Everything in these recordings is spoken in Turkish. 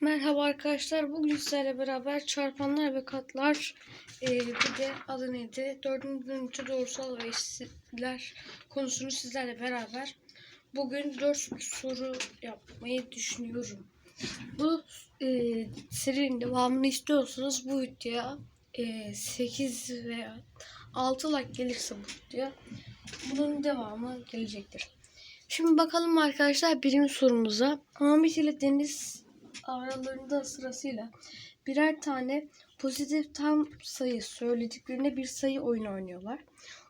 Merhaba arkadaşlar. Bugün sizlerle beraber çarpanlar ve katlar eee, bir de adı neydi? Dördüncü ünite doğrusal ve eşitler konusunu sizlerle beraber bugün dört soru yapmayı düşünüyorum. Bu eee serinin devamını istiyorsanız bu videoya eee 8 veya 6 like gelirse bu videoya bunun devamı gelecektir. Şimdi bakalım arkadaşlar birinci sorumuza. Ahmet ile Deniz aralarında sırasıyla birer tane pozitif tam sayı söylediklerinde bir sayı oyunu oynuyorlar.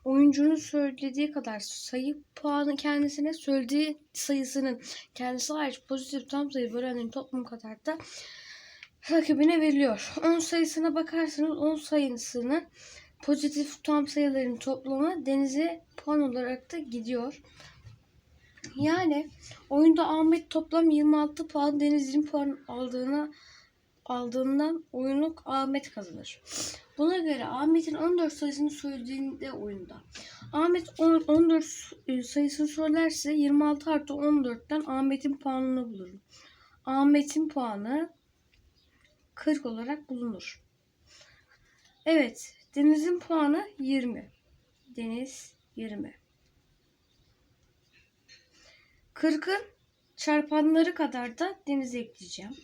Oyuncunun söylediği kadar sayı puanı kendisine söylediği sayısının kendisi hariç pozitif tam sayı bölenlerin toplamı kadar da rakibine veriliyor. 10 sayısına bakarsanız 10 sayısını pozitif tam sayıların toplamı denize puan olarak da gidiyor. Yani oyunda Ahmet toplam 26 puan, Deniz 20 puan aldığına aldığından oyunu Ahmet kazanır. Buna göre Ahmet'in 14 sayısını söylediğinde oyunda. Ahmet 10 14 sayısını söylerse 26 artı 14'ten Ahmet'in puanını bulurum. Ahmet'in puanı 40 olarak bulunur. Evet, Deniz'in puanı 20. Deniz 20. 40'ın çarpanları kadar da denize ekleyeceğim.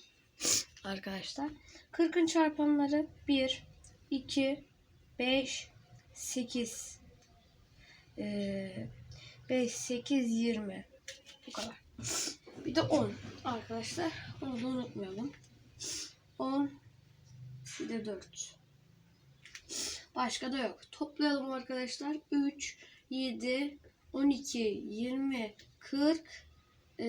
Arkadaşlar. 40'ın çarpanları 1, 2, 5, 8, ee, 5, 8, 20. Bu kadar. Bir de 10 arkadaşlar. Onu da unutmayalım. 10, bir de 4. Başka da yok. Toplayalım arkadaşlar. 3, 7, 12, 20, 40, e,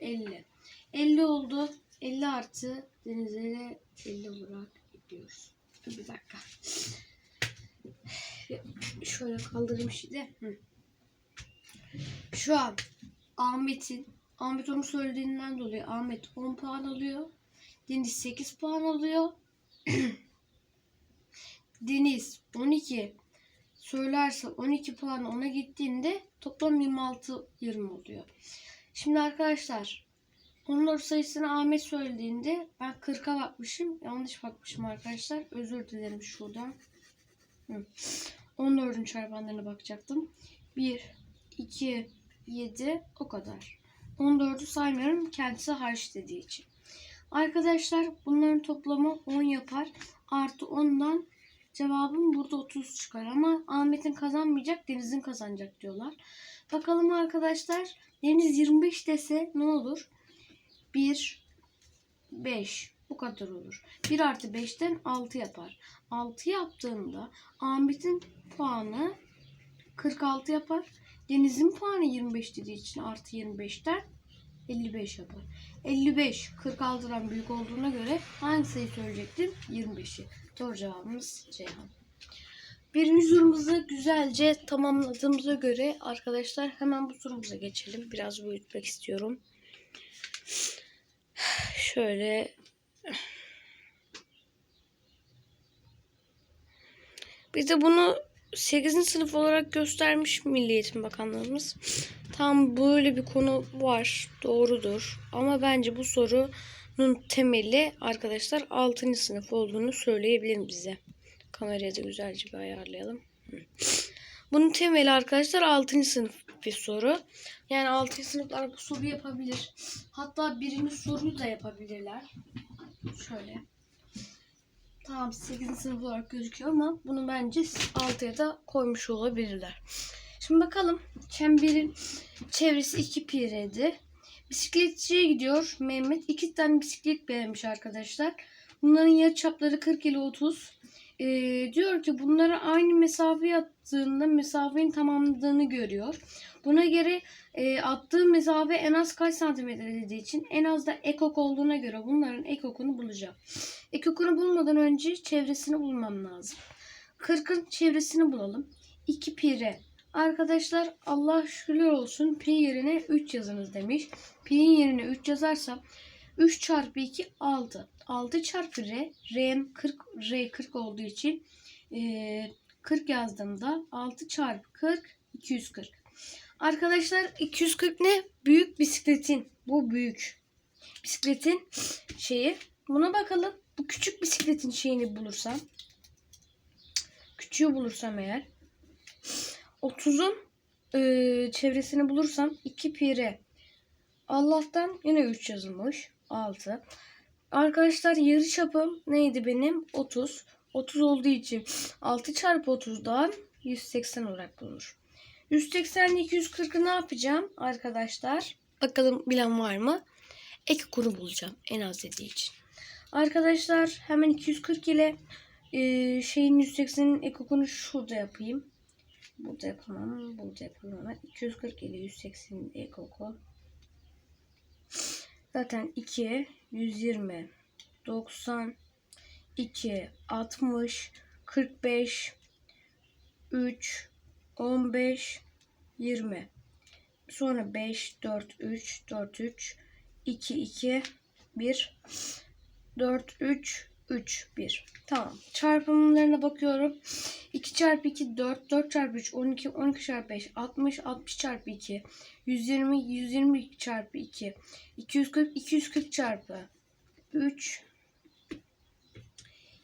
50. 50 oldu. 50 artı denizlere 50 olarak ekliyoruz. Bir dakika. Şöyle kaldırayım şimdi. Hı. Şu an Ahmet'in Ahmet onu söylediğinden dolayı Ahmet 10 puan alıyor. Deniz 8 puan alıyor. Deniz 12 söylerse 12 puan ona gittiğinde toplam 26 20 oluyor. Şimdi arkadaşlar 14 sayısını Ahmet söylediğinde ben 40'a bakmışım. Yanlış bakmışım arkadaşlar. Özür dilerim şuradan. Hı. 14'ün çarpanlarına bakacaktım. 1, 2, 7 o kadar. 14'ü saymıyorum kendisi hariç dediği için. Arkadaşlar bunların toplamı 10 yapar. Artı 10'dan Cevabım burada 30 çıkar ama Ahmet'in kazanmayacak, Deniz'in kazanacak diyorlar. Bakalım arkadaşlar. Deniz 25 dese ne olur? 1, 5. Bu kadar olur. 1 artı 5'ten 6 yapar. 6 yaptığında Ahmet'in puanı 46 yapar. Deniz'in puanı 25 dediği için artı 25'ten 55 yapar. 55 46'dan büyük olduğuna göre hangi sayı söyleyecektim? 25'i. Doğru cevabımız Ceyhan. Birinci sorumuzu güzelce tamamladığımıza göre arkadaşlar hemen bu sorumuza geçelim. Biraz büyütmek istiyorum. Şöyle bir de bunu 8. sınıf olarak göstermiş Milli Eğitim Bakanlığımız. Tam böyle bir konu var. Doğrudur. Ama bence bu sorunun temeli arkadaşlar 6. sınıf olduğunu söyleyebilirim bize. Kamerayı da güzelce bir ayarlayalım. Bunun temeli arkadaşlar 6. sınıf bir soru. Yani 6. sınıflar bu soruyu yapabilir. Hatta birinci soruyu da yapabilirler. Şöyle. Tamam 8. sınıf olarak gözüküyor ama bunu bence 6'ya da koymuş olabilirler. Şimdi bakalım. Çemberin çevresi 2 pireydi. Bisikletçiye gidiyor Mehmet. iki tane bisiklet beğenmiş arkadaşlar. Bunların yarı çapları 40 ile 30. Ee, diyor ki bunlara aynı mesafe attığında mesafenin tamamladığını görüyor. Buna göre e, attığı mesafe en az kaç santimetre dediği için en az da ekok olduğuna göre bunların ekokunu bulacağım. Ekokunu bulmadan önce çevresini bulmam lazım. 40'ın çevresini bulalım. 2 pire. Arkadaşlar Allah şükürler olsun pi yerine 3 yazınız demiş. Pi'nin yerine 3 yazarsam 3 çarpı 2 6. 6 çarpı r. R'm 40, r 40 olduğu için e, 40 yazdığımda 6 çarpı 40 240. Arkadaşlar 240 ne? Büyük bisikletin. Bu büyük. bisikletin şeyi. Buna bakalım. Bu küçük bisikletin şeyini bulursam. Küçüğü bulursam eğer. 30'un e, çevresini bulursam 2 pire. Allah'tan yine 3 yazılmış. 6. Arkadaşlar yarı çapım neydi benim? 30. 30 olduğu için 6 çarpı 30'dan 180 olarak bulunur. 180 ile 240'ı ne yapacağım arkadaşlar? Bakalım bilen var mı? Ek kuru bulacağım en az dediği için. Arkadaşlar hemen 240 ile e, şeyin 180'in ek okunu şurada yapayım. Burada yapamam. Burada yapamam. Hemen 240 ile 180'in ek oku. Zaten 2, 120, 90, 2, 60, 45, 3, 15, 20. Sonra 5, 4, 3, 4, 3, 2, 2, 1, 4, 3, 3, 1. Tamam. Çarpımlarına bakıyorum. 2 çarpı 2, 4, 4 çarpı 3, 12, 12 çarpı 5, 60, 60 çarpı 2, 120, 120 çarpı 2, 240, 240 çarpı 3,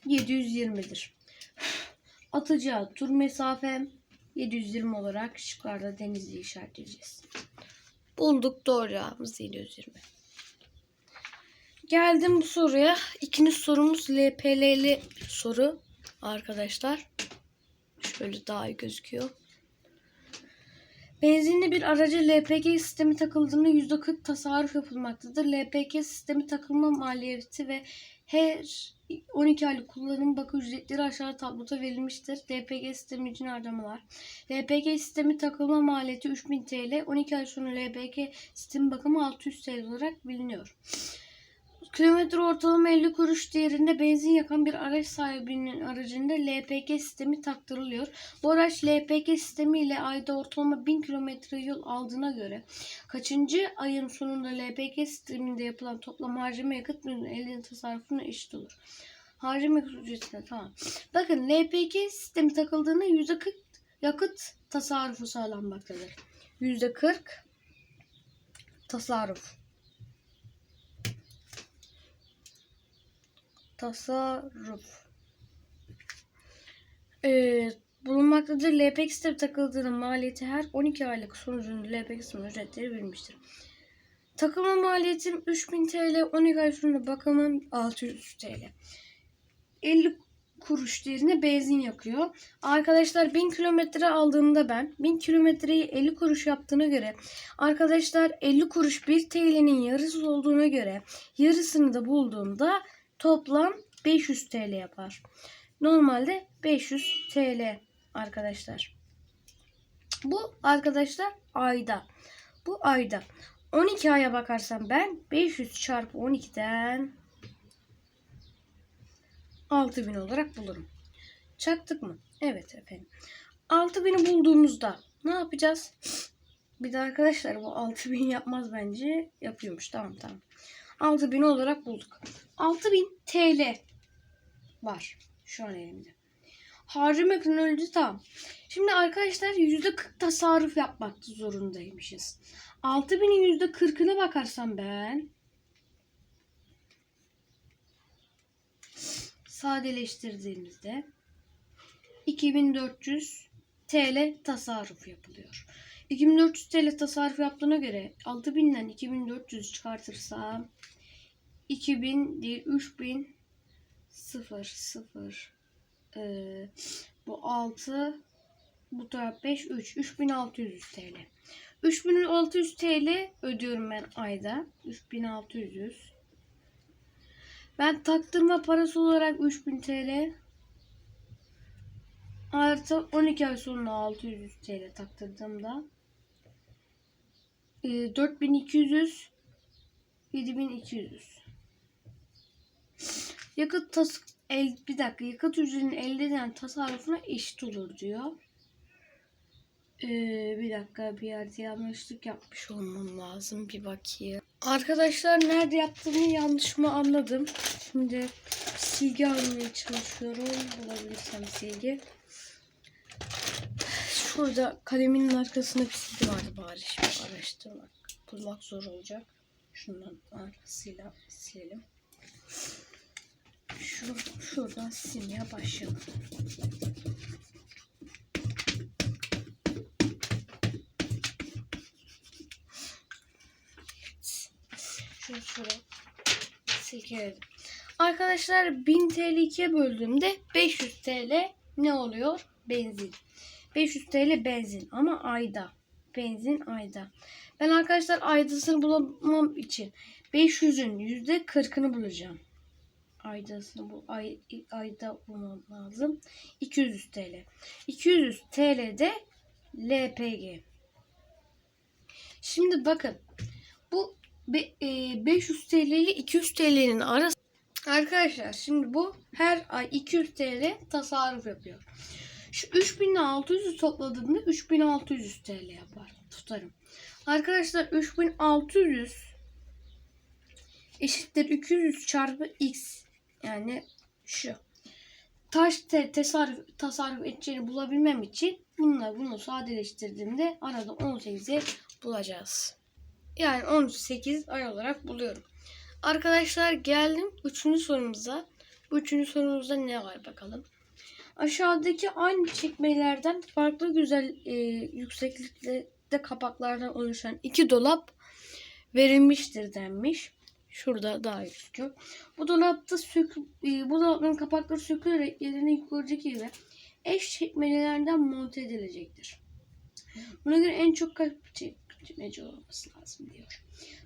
720'dir. Atacağı tur mesafem 720 olarak şıklarda denizli işaretleyeceğiz. Bulduk doğru cevabımız 720. Geldim bu soruya. İkinci sorumuz LPL'li soru arkadaşlar. Şöyle daha iyi gözüküyor. Benzinli bir araca LPG sistemi takıldığında %40 tasarruf yapılmaktadır. LPG sistemi takılma maliyeti ve her 12 aylık kullanım bakım ücretleri aşağı tabloda verilmiştir. LPG sistemi için harcamalar. LPG sistemi takılma maliyeti 3000 TL. 12 ay sonra LPG sistemi bakımı 600 TL olarak biliniyor. Kilometre ortalama 50 kuruş değerinde benzin yakan bir araç sahibinin aracında LPG sistemi taktırılıyor. Bu araç LPG sistemi ile ayda ortalama 1000 kilometre yol aldığına göre kaçıncı ayın sonunda LPG sisteminde yapılan toplam harcama yakıt elde tasarrufuna eşit olur. Harcama ücretine tamam. Bakın LPG sistemi takıldığında %40 yakıt tasarrufu sağlanmaktadır. %40 tasarruf. Tasarruf ee, bulunmaktadır. LPX sistemi takıldığının maliyeti her 12 aylık sonucunda LPX sistemi ücretleri verilmiştir. Takılma maliyetim 3000 TL, 12 ay sonra bakımım 600 TL. 50 kuruş değerine benzin yakıyor. Arkadaşlar 1000 kilometre aldığımda ben 1000 kilometreyi 50 kuruş yaptığına göre arkadaşlar 50 kuruş 1 TL'nin yarısı olduğuna göre yarısını da bulduğumda toplam 500 TL yapar. Normalde 500 TL arkadaşlar. Bu arkadaşlar ayda. Bu ayda. 12 aya bakarsam ben 500 çarpı 12'den 6000 olarak bulurum. Çaktık mı? Evet efendim. 6000'i bulduğumuzda ne yapacağız? Bir de arkadaşlar bu 6000 yapmaz bence. Yapıyormuş. Tamam tamam. 6000 olarak bulduk. 6000 TL var şu an elimde. Harcama öldü tam. Şimdi arkadaşlar %40 tasarruf yapmak zorundaymışız. 6000'in %40'ına bakarsam ben sadeleştirdiğimizde 2400 TL tasarruf yapılıyor. 2400 TL tasarruf yaptığına göre 6000'den 2400 çıkartırsam 2000 değil 3000 0 0 ee, bu 6 bu taraf 5 3 3600 TL. 3600 TL ödüyorum ben ayda. 3600 Ben taktırma parası olarak 3000 TL artı 12 ay sonra 600 TL taktırdığımda e, 4200 7200 Yakıt tas el bir dakika yakıt ücretinin elde edilen tasarrufuna eşit olur diyor. Ee, bir dakika bir yerde yanlışlık yapmış olmam lazım bir bakayım. Arkadaşlar nerede yaptığımı yanlış mı anladım. Şimdi silgi almaya çalışıyorum. Bulabilirsem silgi. Şurada kalemin arkasında bir silgi vardı bari. Şimdi araştırmak bulmak zor olacak. Şundan arkasıyla silelim. Şu, şuradan silmeye başlayalım. Şunu. Arkadaşlar 1000 TL ikiye böldüğümde 500 TL ne oluyor? Benzin. 500 TL benzin ama ayda. Benzin ayda. Ben arkadaşlar aydasını bulamam için 500'ün %40'ını bulacağım. Aydasını bu ay, ayda bulmam lazım. 200 TL. 200 TL de LPG. Şimdi bakın bu Be- e, 500 TL ile 200 TL'nin arası. Arkadaşlar şimdi bu her ay 200 TL tasarruf yapıyor. Şu 3600'ü topladığımda 3600 TL yapar. Tutarım. Arkadaşlar 3600 eşittir 200 çarpı x. Yani şu. Taş te- tasarruf, tasarruf edeceğini bulabilmem için bununla bunu sadeleştirdiğimde arada 18'i bulacağız. Yani 18 ay olarak buluyorum. Arkadaşlar geldim 3. sorumuza. Bu 3. sorumuzda ne var bakalım. Aşağıdaki aynı çekmelerden farklı güzel e, yükseklikte kapaklardan oluşan iki dolap verilmiştir denmiş. Şurada daha gözüküyor. Bu dolapta sök, e, bu dolapların kapakları sökülerek yerine yukarıdaki gibi eş çekmecelerden monte edilecektir. Buna göre en çok kaç çekmece olması lazım diyor.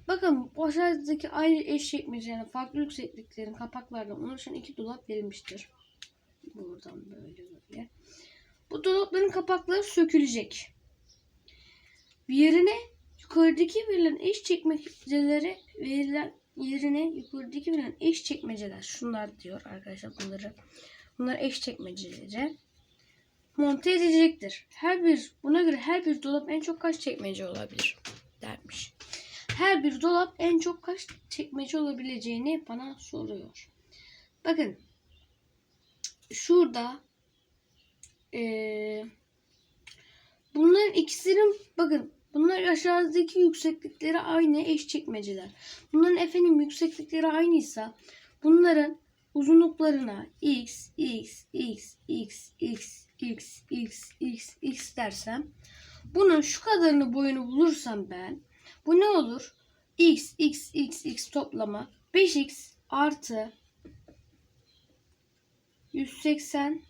Bakın aşağıdaki aynı eş çekmecelerine farklı yüksekliklerin kapaklardan oluşan iki dolap verilmiştir. Buradan böyle böyle. Bu dolapların kapakları sökülecek. Yerine yukarıdaki verilen eş çekmecelere verilen yerine yukarıdaki verilen eş çekmeceler şunlar diyor arkadaşlar bunları. Bunlar eş çekmeceleri monte edilecektir. Her bir buna göre her bir dolap en çok kaç çekmece olabilir dermiş. Her bir dolap en çok kaç çekmece olabileceğini bana soruyor. Bakın şurada eee bunların ikisinin bakın bunlar aşağıdaki yükseklikleri aynı eş çekmeceler. Bunların efendim yükseklikleri aynıysa bunların uzunluklarına x, x, x, x, x, x, x, x, x dersem bunun şu kadarını boyunu bulursam ben bu ne olur? x, x, x, x toplama 5x artı 180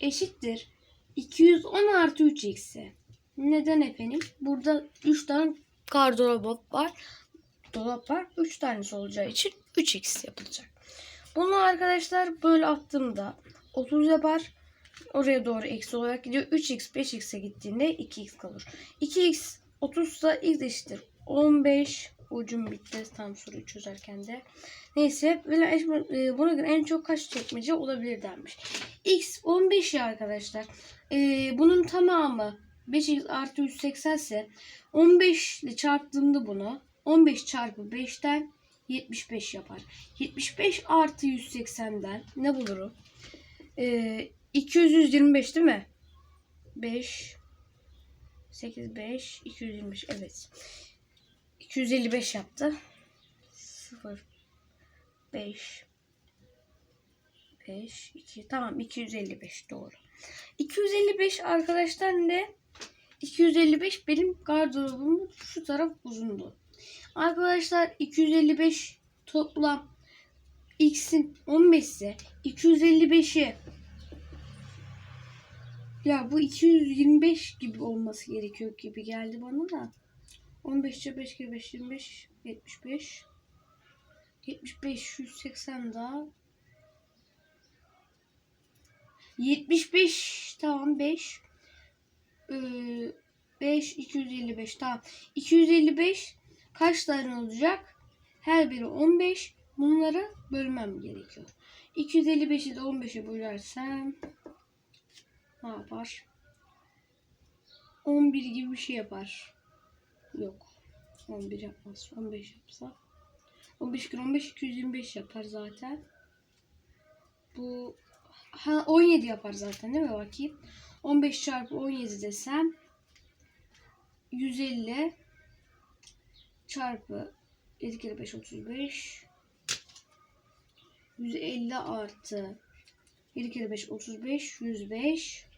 eşittir 210 artı 3x'e. Neden efendim? Burada 3 tane gardırop var. Dolap var. 3 tanesi olacağı için 3x yapılacak. Bunu arkadaşlar böyle attığımda 30 yapar. Oraya doğru eksi olarak gidiyor. 3x 5x'e gittiğinde 2x kalır. 2x 30 ise x eşittir. 15 ucum bitti tam soruyu çözerken de. Neyse e, buna göre en çok kaç çekmece olabilir denmiş. x 15 ya arkadaşlar. E, bunun tamamı 5x artı 180 ise 15 ile çarptığımda bunu 15 çarpı 5'ten 75 yapar. 75 artı 180'den ne bulurum? Ee, 225 değil mi? 5 8 5 225 evet. 255 yaptı. 0 5 5 2 tamam 255 doğru. 255 arkadaşlar ne? 255 benim gardırobumun şu taraf uzundu. Arkadaşlar 255 toplam x'in 15 ise 255'i ya bu 225 gibi olması gerekiyor gibi geldi bana da. 15 5 kere 5 25 75 75 180 daha 75 tamam 5 ee, 5 255 tamam 255 kaç tane olacak? Her biri 15. Bunları bölmem gerekiyor. 255'i de 15'e bölersem ne yapar? 11 gibi bir şey yapar. Yok. 11 yapmaz. 15 yapsa. 15 kere 15 225 yapar zaten. Bu ha 17 yapar zaten değil mi? Bakayım. 15 çarpı 17 desem 150 çarpı 7 kere 5 35. 150 artı 7 kere 5 35. 105.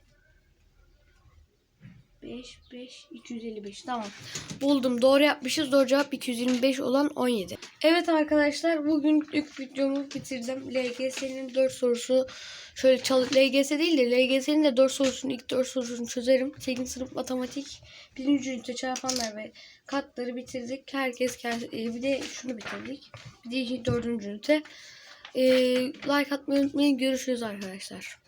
5 5 255 tamam. Buldum. Doğru yapmışız. Doğru cevap 225 olan 17. Evet arkadaşlar bugünlük videomu bitirdim. LGS'nin 4 sorusu şöyle çalış LGS değil de LGS'nin de 4 sorusunun ilk 4 sorusunu çözerim. 8. sınıf matematik 1. ünite çarpanlar ve katları bitirdik. Herkes e, bir de şunu bitirdik. Bir de 4. ünite. E, like atmayı unutmayın. Görüşürüz arkadaşlar.